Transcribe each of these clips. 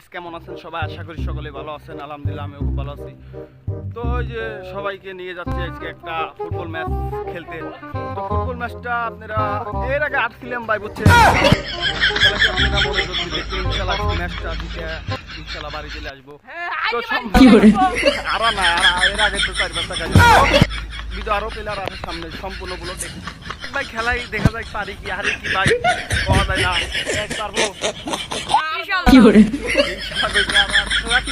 Guys কেমন আছেন? সবাই আশা করি সকলে ভালো আছেন। আলহামদুলিল্লাহ আমিও খুব ভালো আছি। তো ওই যে সবাইকে নিয়ে যাচ্ছে আজকে একটা ফুটবল ম্যাচ খেলতে। তো ফুটবল ম্যাচটা আপনারা এর আগে আটছিলাম ভাই বুঝছেন? ইনশাল্লাহ ম্যাচটা জিতে ইনশাল্লাহ বাড়ি চলে আসব তো আরও না আর এর আগে তো চার পাঁচটা কাজ কিন্তু আরও প্লেয়ার আছে সামনে সম্পূর্ণগুলো দেখি ভাই খেলাই দেখা যায় পারি কি হারি কি ভাই পাওয়া যায় না। পারব কি করে?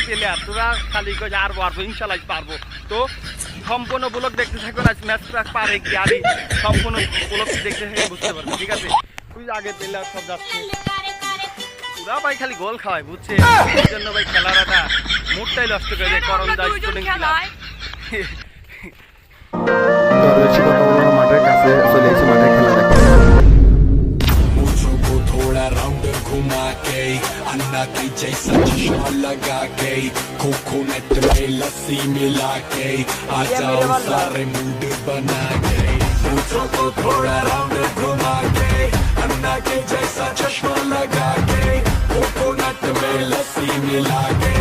পেলে তোরা খালি কই আর পারব ইনশাল্লাহ পারব তো সম্পূর্ণ ব্লক দেখতে থাকুন আজ ম্যাচটা পারে কি আর সম্পূর্ণ ব্লক দেখতে থেকে বুঝতে পারব ঠিক আছে? তুই আগে পেলে সব যাচ্ছে। ওরা ভাই খালি গোল খাওয়ায় বুঝছে? এই জন্য ভাই খেলাটা মুডটাই নষ্ট করে দেয় করণ যায় স্টুডেন্ট খেলায় अन्ना के जैसा चश्मा लगा के कोकोनट में लस्सी मिला के आ जाओ सारे मूड बना के मुझो को थोड़ा राउंड घुमा के अन्ना के जैसा चश्मा लगा के कोकोनट में लस्सी मिला के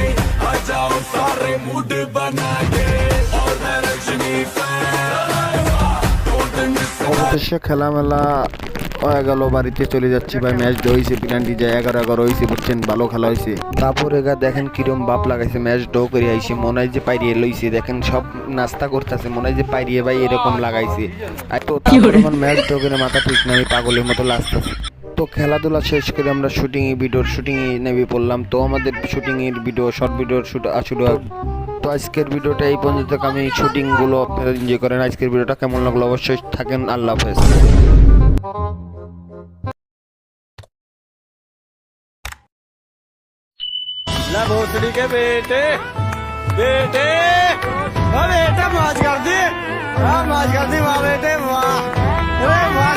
आ जाओ सारे मूड बना के और मैं रजनी फ़ैन don't miss হয়ে গেল বাড়িতে চলে যাচ্ছি ভাই ম্যাচ হয়েছে পিনান্টি যায় এগারো এগারো হয়েছে বুঝছেন? ভালো খেলা হয়েছে তারপরে গা দেখেন কিরম বাপ লাগাইছে ম্যাচ ডো করে আইছে মনে হয় যে পাইরিয়ে লইছে দেখেন সব নাস্তা করতেছে মনে হয় যে পাইরিয়ে ভাই এরকম লাগাইছে। আর তো আমার ম্যাচ ডো করে মাথা ঠিক না আমি পাগলের মতো লাগতেছে তো খেলাধুলা শেষ করে আমরা শুটিং ভিডিওর শুটিং এ নেমে পড়লাম। তো আমাদের শুটিং এর ভিডিও শর্ট ভিডিওর শুট শুরু তো আজকের ভিডিওটা এই পর্যন্ত আমি শুটিংগুলো আপনারা এনজয় করেন। আজকের ভিডিওটা কেমন লাগল অবশ্যই থাকেন। আল্লাহ হাফেজ। भोसड़ी के बेटे बेटे माज कर दी माज कर दी वाह बेटे वाह